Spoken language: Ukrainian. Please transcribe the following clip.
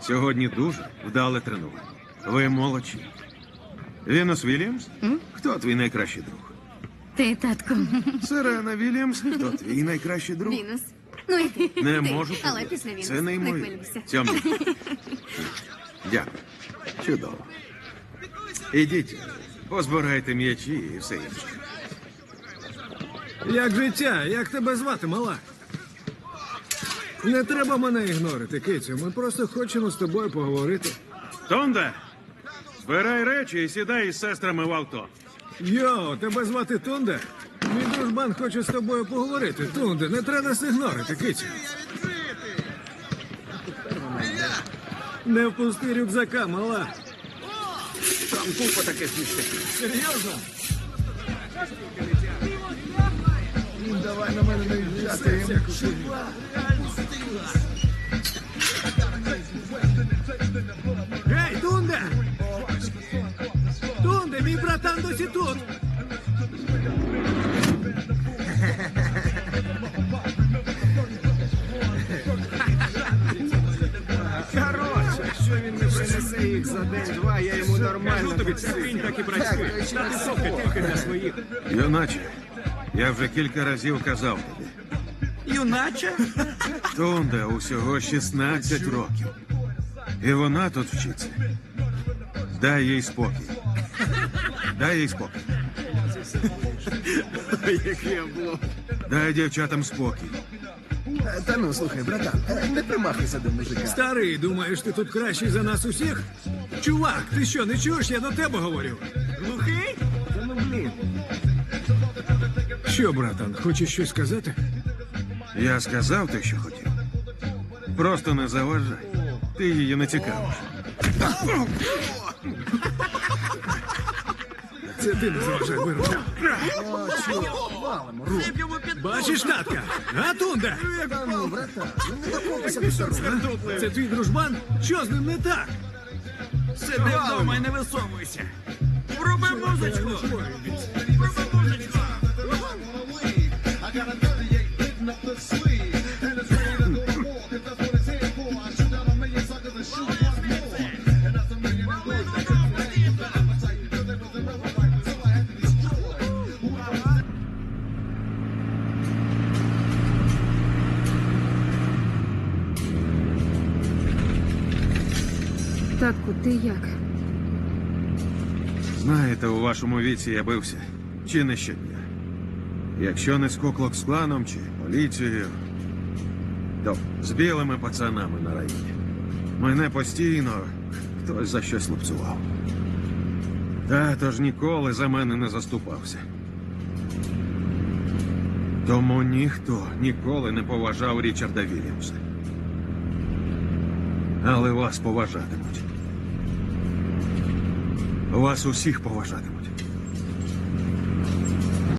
Сьогодні дуже вдале тренування. Ви молодші. Вінус Вільямс? Хто твій найкращий друг? Ти, татку. Сирена Вільямс? Хто твій найкращий друг? Вінус. Ну і ти. Не Ти. можу. Але повірити. після Вінус. Це неймовірно. хвилюйся. Цьому. Дякую. Чудово. Ідіть, позбирайте м'ячі і все інше. Як життя? Як тебе звати, мала? Не треба мене ігнорити, Кицю. Ми просто хочемо з тобою поговорити. Тонда, збирай речі і сідай із сестрами в авто. Йо, тебе звати Тунда? Мій дружбан хоче з тобою поговорити. Тунда, не треба нас ігнорити, Кицю. Не впусти рюкзака, мала. Там купа таких ніштяків. Серйозно? Давай на мене не їжджати. Мій братан досі тут. Коротше, якщо він не принесе їх за день-два, я йому нормально. тобі, він так і працює. Та тусовка тільки для своїх. Юначе, я вже кілька разів казав тобі. Юначе? Тунда усього 16 років. І вона тут вчиться. Дай їй спокій. Дай їй спокій. Яке було. Дай дівчатам спокій. Та ну, слухай, братан, не примахуйся до мужика. Старий, думаєш, ти тут кращий за нас усіх? Чувак, ти що, не чуєш? Я до тебе говорю. Глухий? Та ну, блін. Що, братан, хочеш щось сказати? Я сказав те, що хотів. Просто не заважай. Ти її не цікавиш. Це ти не заважай під Бачиш, татка? Гатунда! Це твій дружбан? Що з ним не так? сиди вдома і не висовуйся. Вруби музичку. Татку, ти як? Знаєте, у вашому віці я бився. Чи не щодня. Якщо не з Коклокс-кланом чи поліцією, то з білими пацанами на районі. Мене постійно хтось за щось лупцював. Тато ж ніколи за мене не заступався. Тому ніхто ніколи не поважав Річарда Вільямса. Але вас поважатимуть. Вас усіх поважатимуть.